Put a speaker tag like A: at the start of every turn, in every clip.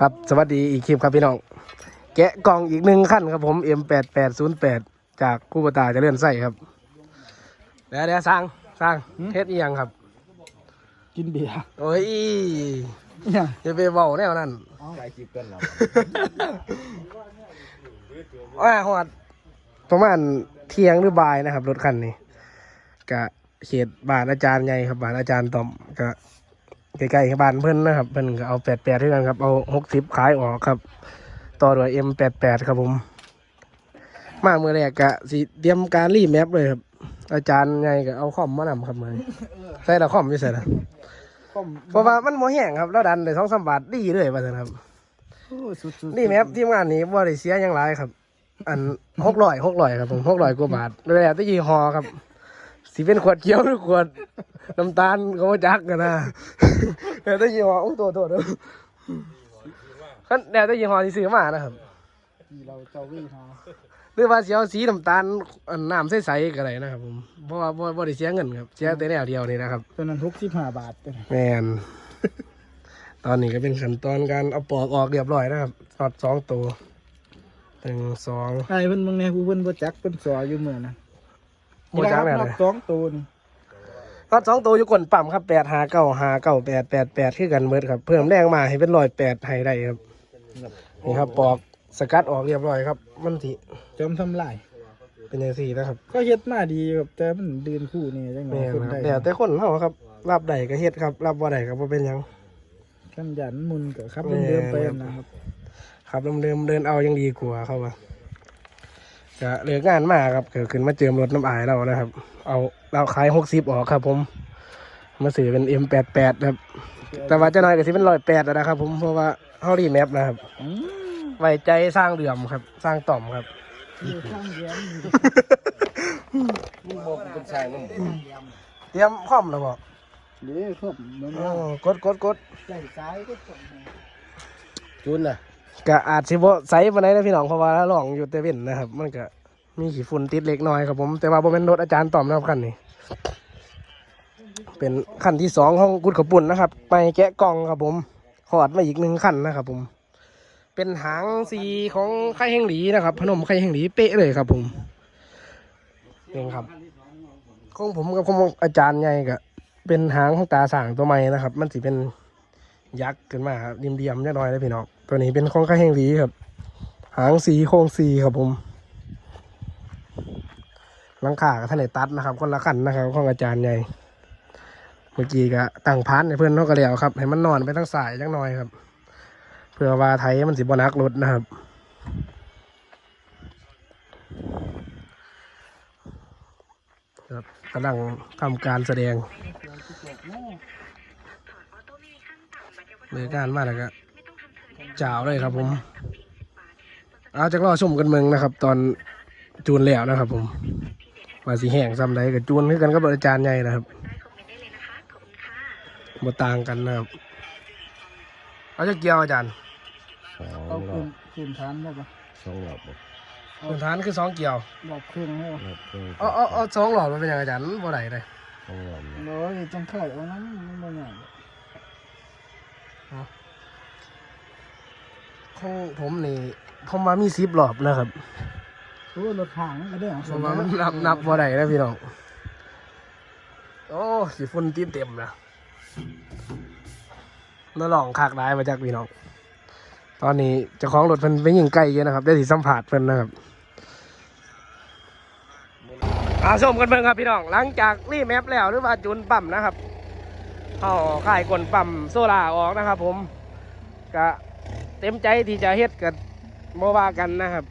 A: ครับ สวัสดีอีกคลิปครับพี่น้อง แกะกล่องอีกหนึ่งขั้นครับผม M8808 จากคู่ปตาเจะเลื่อนไส้ครับเดี๋ยวเดี๋ยวสร้างสร้างเฮ็ดอีหยังครับ
B: กินเบียร์
A: โอ้ย
B: เนี่ย
A: อย่าไปเบาแนวนั้น
C: ไก่จิบกันแล้ว
A: ว่าหอดประมาณเที่ยงหรือบ่ายนะครับ รถคันนี้กะ เขตบ้านอาจารย์ใหญ่ครับบ้านอาจารย์ตอมก็ใกล้ๆกับบ้านเพิ่นนะครับเพิ่นก็เอาแปดแปดด้วยกันครับ เอาหกสิบขายออกครับ ต่อด้วยเอ็มแปดแปดครับผม มาเมื่อแรกกะสิเตรียมการรีแมปเลยครับ อาจารย์ใหญ่ก็เอาคอมมานำครับมือนี้ใส่ละคอมไม่ใส่ละ
B: ก้ม
A: เพราะว่ามันโมแห้งครับแล้วดันได้สองสามบาทดีเลยว่าซั่นครับ
B: โอ้สุดๆ
A: นี่แมปทีมงานนี้ว่าได้เสียหยังไรครับ อันหกร้อยหกร้อยครับผมหกร้อยกว่าบาทแล้วแต่ยี่ห้อครับ สีเป็นขวดเขียวหรือขวดน้ำตาลก็ว่าจักกันนะแล้วแต่ยี่ห้อโอ้ตัวตัวเด้อขั้นแล้วแต่ยี่ห้อที่ซื้อมานะครับ
B: ที่เราเจ้าวิ่งหา
A: หรือว่าเสียสีน้ำตาลอันน้ำใสๆก็ได้นะครับผมเพราะว่าบ่บ่ได้เสียเงินครับเสียแต่แนวเดียวนี่นะครับ
B: ตัวนั้นทุกสิบห้าบาทเป็น
A: แมนตอนนี้ก็เป็นขั้นตอนการเอาปอกออกเรียบร้อยนะครับสอดสองตัวหนึ่งสอง
B: ไอ้เพิ่นบางแนผู้เพิ่นบ่จักเพิ่นสออยู่เมื่อนะ
A: โมจักแน่
B: นั
A: เลย
B: บสองตัวนี่
A: ก็สองตัวอยู่กลปั๊มครับแปดหาเก้าหาเก้าแปดแปดแปดคือกันเมิดครับ เพิ่มแรงมาให้เป็นร้อยแปดให้ได้ครับ นี่ครับปอกสกัดออกเรียบร้อยครับ มันสิ
B: จอมทำลาย
A: เป็นอย่างสี่นะครับ
B: ก็เฮ็ดมาดีครับแต่มันเดินคู่นี่จังไง
A: แม่น
B: คน
A: ครับ
B: ได้
A: เดี๋ยวแต่คนเฮาครับรับได้ก็เฮ็ดครับรับบ่ได้ก็บ่เป็นหยัง
B: กันยันมุนก็ครับ
A: แม่น
B: เดิมๆไปนะครับ
A: ครับเดิมๆเดินเอายังดีกว่าเข้ามา ก็เหลืองานมาครับเกิดขึ้นมาเจิมรถน้ำอายเรานะครับ เอาเราขายหกสิบออกครับ ผม มาซื้อเป็น M88 ครับ แต่ว่าเจ้าน้อยก็สิเป็นร้อยแปดนะครับ ผมเพราะว่าเฮารีแมปนะครับ
B: อืม
A: ไว้ใจสร้างเดือมครับ สร้างต่อมครับ
B: อยู่ข้างแย้ม
C: มึงบอกกูเป็นชายมึง
A: เตรียมพร้อมแล้วบอก
B: เดี๋ยวครับมัน
A: อ๋อกดกดกด
B: ใจซ้ายก็ส่งมา
C: จุนน่ะ
A: ก็อาจสิบ่ใสปานใดนะพี่น้องเพราะว่าลองอยู่แต่เว้นนะครับ มันก็มีขี้ฝุ่นติดเล็กน้อยครับผมแต่ว่าบ่เป็นรถอาจารย์ตอมนะครับคันนี้ เป็นขั้นที่สองของกุดขปุ่นนะครับ ไปแกะกล่องครับผมขอดมาอีกหนึ่งขั้นนะครับผม เป็นหางสีของไข่แห้งหลีนะครับ พนมไข่แห้งหลีเป๊ะเลยครับผมนี่ครับของผมกับของอาจารย์ใหญ่ก็เป็นหางของตาสางตัวใหม่นะครับ มันสิเป็นยักษ์ขึ้นมาครับเดียมๆนิดหน่อยเลยพี่น้อง ตัวนี้เป็นของไข่แห้งหลีครับ หางสีโค้งสีครับผมลังคากับท่านไหนตัดนะครับคนละขันนะครับของอาจารย์ใหญ่เมื่อกี้ก็ตั้งพันให้เพื่อนเขาก็แล้วครับ ให้มันนอนไปทั้งสายจังหน่อยครับ เพื่อว่าไทยมันสิบนักรถนะครับ ครับกำลังทำการแสดงเมื่อการมาแล้วก็ จ่าวเลยครับผมเอาจากรอชมกันเมืองนะครับ ตอนจูนแล้วนะครับ ผมว่าสีแห้งซ้ำใดกับจูนคือกันก็บริจารย์ใหญ่นะครับบ่ต่างกันนะครับเอาจะเกี่ยวอาจารย์
C: สอง
B: เอา
C: รอ
B: คื
C: บ
B: นคืนทานได้ปะ
C: สองรอบบ่
A: พื้นฐานคือสองเกี่ยว
B: รอบครึ่งให้ปะ
C: รอบครึ่ง
A: เอาเอาเอาสองหลอดมันเป็นยังไงอาจารย์บ่ได้เลย
C: สองรอบนะ
B: โอ้ยจังไข่เอานั้นมันบ่ง่าย
A: ของผมนี่ผมมามีสิบหลอบนะครับ
B: โอ้ยรถห่างก็ได้ของ
A: ผ
B: ส
A: ม
B: ม
A: ว่ามันนับนับบ่ได้นะพี่น้องโอ้ขี้ฝุ่นติดเต็มนะน่าลองคากได้มาจากพี่น้อง ตอนนี้เจ้าของรถเพิ่นไปยิงไกลเยอะนะครับ ได้สิสัมผัสเพิ่นนะครับอาชมกันเบิ่งครับพี่น้อง หลังจากรีแมปแล้วหรือว่าจูนปั๊มนะครับเอาข่ายกลปั๊มโซล่าออกนะครับ ผมก็ เต็มใจที่จะเฮ็ดกับโมว่ากันนะครับ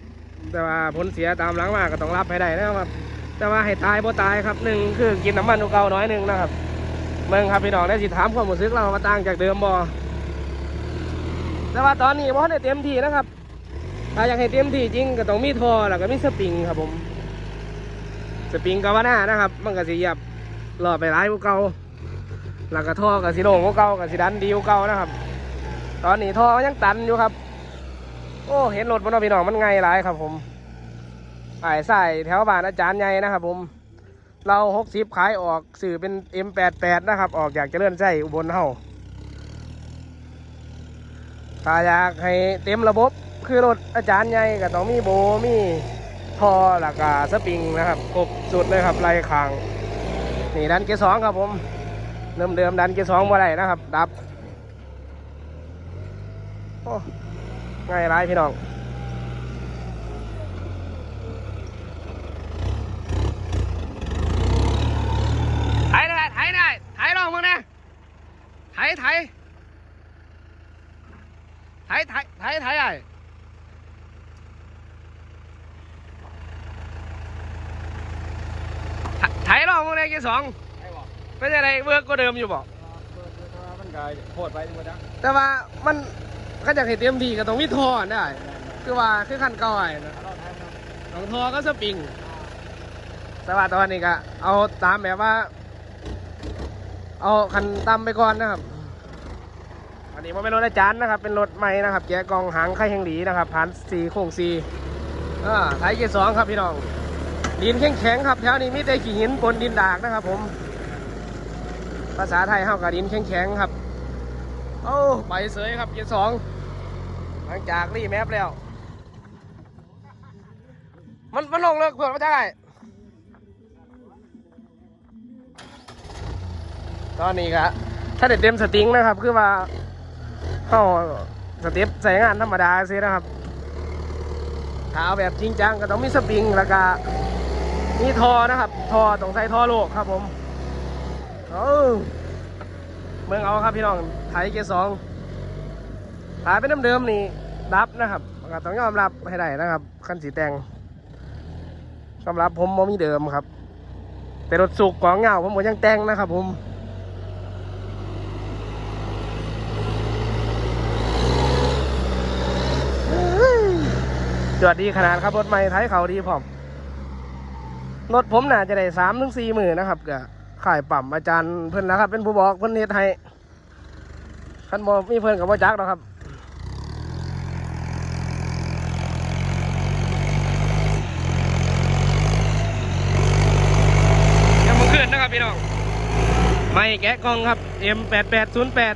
A: แต่ว่าผลเสียตามหลังมาก็ต้องรับให้ได้นะครับ แต่ว่าให้ตายบ่ตายครับหนึ่งคือกินน้ำมันอุเก่าน้อยหนึ่งนะครับเมืองครับพี่น้องได้สิถามความรู้สึกเรามาต่างจากเดิมบ่แต่ว่าตอนนี้บ่ได้เต็มที่นะครับ ถ้าอยากให้เต็มที่จริงก็ต้องมีท่อแล้วก็มีสปริงครับผม สปริงกาวาน่านะครับ มันก็สิเหยียบรอบไปร้ายกว่าเก่าแล้วก็ท่อก็สิโล่งกว่าเก่าก็สิดันดีกว่าเก่านะครับ ตอนนี้ท่อยังตันอยู่ครับ โอ้ เห็นรถบนพี่น้องมันไงหลายครับ ผมไอ้ใส่แถวบ้านอาจารย์ใหญ่นะครับ ผม เราหกสิบขายออกสื่อเป็น M88 นะครับ ออกจากจะเจริญไส้อุบลเฮาถ้าอยากให้เต็มระบบ คือรถอาจารย์ใหญ่ก็ต้องมีโบมีทอหลักาสปริงนะครับครบสุดเลยครับไล่คางนี่ดันเกียร์สองครับผมเดิมเดิมดันเกียร์สองมาได้นะครับ ดับ ง่ายไรพี่น้องไถหน่อยไถหน่อยไถลองมึงนะไถไถไถไถไถไถไอ้ไถไถลองมึงเลยกี่สองเป็นยังไงเวิร์กก็เดิมอยู่บ่
B: มันกายโคตรไปหมดนะ
A: แต่ว่าก็จะให้เต็มที่ก็ต้องมีท่อได้ คือว่าคือขั้นก่อ้นะของท่อก็สปริงแต่ว่าตอนนี้ก็เอาตามแบบว่า เอาคันตำไปก่อนนะครับ อันนี้มันเป็นรถอาจารย์นะครับ เป็นรถใหม่นะครับแกะกองหางไข่แห่งดีนะครับผ่านสีโค้งสีอ่าไทยเกียร์สองครับพี่น้องดินแข็งแข็งๆครับแถวนี้มีแต่ขี้หินปนดินดากนะครับ ผม ภาษาไทยเฮากับดินแข็งแข็งๆครับ โอ้ไปเสยครับเกียร์สอง หลังจากรีแมปแล้ว มันมันลงเลิกเพื่อนไม่ได้ ตอนนี้ครับถ้าเด็ดเต็มสติงนะครับ คือว่าเข้าสเต็ปใส่งานธรรมดาซินะครับถ้าเอาแบบจริงจังก็ต้องมีสปริงแล้วก็มีทอนะครับ ทอต้องใส่ทอโลกครับผมเออเมืองเอาครับพี่น้องไทยเกียร์สองขายเป็นเดิมๆนี่ รับนะครับก็ต้องยอมรับให้ได้นะครับคันสีแดงสำหรับผมผมมีเดิมครับ แต่รถสุกกองเงาผมผมยังแต่งนะครับ ผมจอดดีขนาดครับรถใหม่ไทยเขาดีพร้อมรถผมน่าจะได้สามถึงสี่หมื่นนะครับก็ขายปั่มอาจารย์เพื่อนนะครับ เป็นผู้บอกเพื่อนเฮ็ดให้คันบอมีเพื่อนกับว่าจักหรอกครับ ยังมือขึ้นนะครับพี่น้อง ไม่แกะกล้องครับ M8808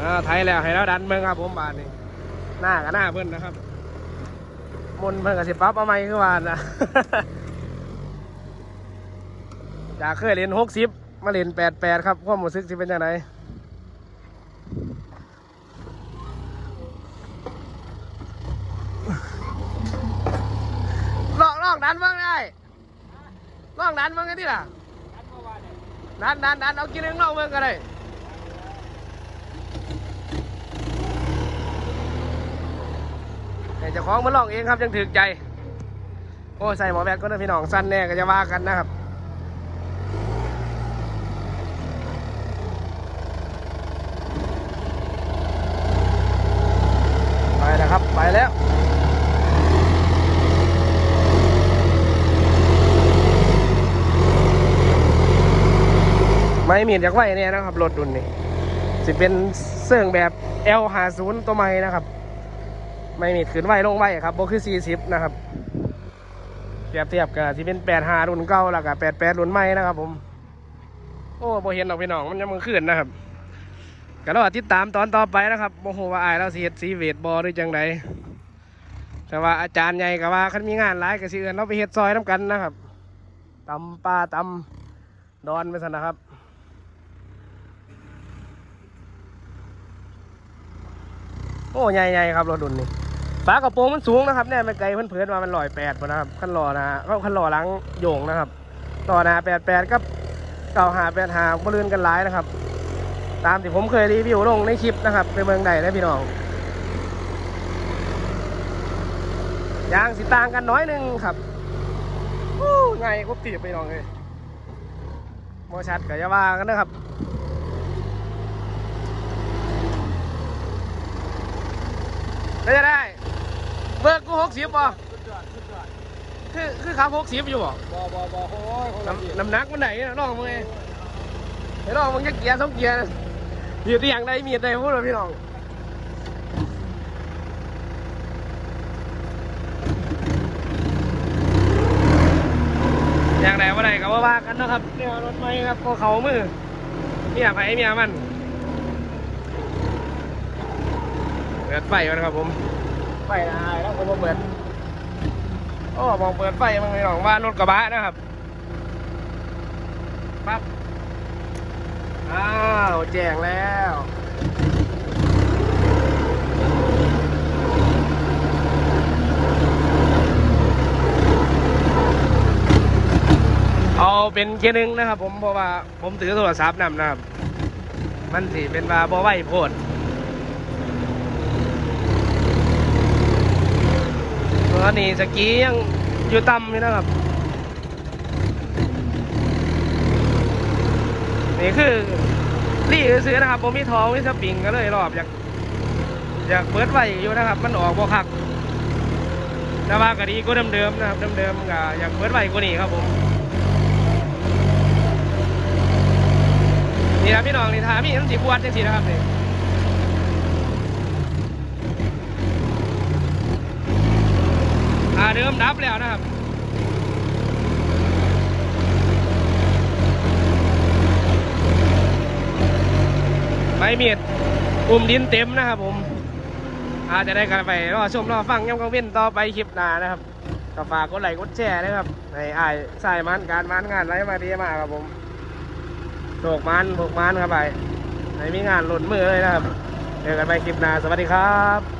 A: อ่าไทยแล้วให้แล้วดันเมืองครับผมบานนี่หน้ากับหน้าเพื่อนนะครับ มนเพื่อนกับสิปั๊บเอาไม้ขึ้นบานะจากเคยเรียนหกสิบมาเรียนแปดแปดครับความรู้สึกจะเป็นยังไงลองลองดันเมืองได้ล องดันมึงไงที่ล่ะดันดันดันเอากินเองลองเมืองกันเลยแต่เจ้าของมันลองเองครับยังถือใจ โอ้ใส่หมอแบกก็ได้พี่น้องสั้นแน่ก็จะว่ากันนะครับ ไปนะครับ ไปแล้ว ไม่มีจากไหวเนี่ยนะครับรถดุนนี่สิเป็นเสื่องแบบ L50 ตัวใหม่นะครับ ไม่มีขึ้นไหวลงไหวครับโบคือ40นะครับเทียบเทียบกับที่เป็น85รุ่นเก่าแล้วกับ88รุ่นใหม่นะครับผมโอ้โบเห็นดอกพี่น้องมันยังมึงขึ้นนะครับก็รอติดตามตอนต่อไปนะครับโมโหว่าอายเราสิเฮ็ดซีเวทบอหรือจังไดแต่ว่าอาจารย์ใหญ่ก็ว่าคันมีงานหลายก็สิเอิ้นเราไปเฮ็ดซอยน้ำกันนะครับตำปลาตำดอนไปซะนะครับ โอ้ใหญ่ๆครับรถดุนนี่ฝากระโปรงมันสูงนะครับเนี่ยมันไกลเพื่อนเพื่อนมามันลอยแปดนะครับขั้นรอนะก็ขั้นรอหลังโยงนะครับ ต่อหนาแปดแปดกับเก่าหาแปดหาบริเวณกันหลายนะครับ ตามที่ผมเคยรีวิวลงในคลิปนะครับในเมืองใดนะพี่น้องยางสิต่างกันน้อยหนึงครับอู้ไงครบตีบไปน้องเลยโมชัดกับยาว่ากันนะครับ ได้จะได้เบิกกูหกสิบป่ะคือคือขับหกสิบอยู่ป่ะ
B: บอบอบอโอ้ย
A: น้ำน้ำหนักมันไหนนะลองมึงไงไอ้ลองมึงจะเกียร์สองเกียร์นะอยู่ที่อย่างใดมีอะไรพูดเลยพี่น้องอย่างไรว่าไรก็ว่าว่ากันเนาะครับเนี่ยรถไฟครับก็เขามือเมียไผเมียมัน ปิดไฟมันครับผมไฟนายแล้วผมบ่เปิดโอ้มองเปิดไฟมันไม่หรอกว่ารถกระบะนะครับปั๊บอ้าวแจ้งแล้วเอาเป็นเคนึงนะครับ ผมเพราะว่าผมถือโทรศัพท์นำนะครับ มันสิเป็นว่าบ่ไหวโพด อนนี้สกียังอยู่ต่ำอยู่นะครับ นี่คือรี่ซื้อนะครับผมมีทองมีสปริงก็เลยรอบอยากอยากเปิดไว้อยู่นะครับ มันออกบ่คักแต่ว่าก็ดีก็เดิมๆนะครับเดิมๆก็อยากเปิดไว้กว่านี้ครับผมนี่นะพี่น้องนี่ทามีน้ำสีบวชจังสีนะครับนี่ อ่าเดิมดับแล้วนะครับใบมีดอุ้มดินเต็มนะครับผม อาจจะได้กันไปรอชมรอฟังย่ำกังเว้นต่อไปคลิปหน้านะครับก็ฝากกดไลค์กดแชร์นะครับให้อายใส่มันการมันงานไรมาดีมากครับผมโศกมันโศกมันครับไปไหนมีงานหล่นมือเลยนะครับ เจอกันไปคลิปหน้าสวัสดีครับ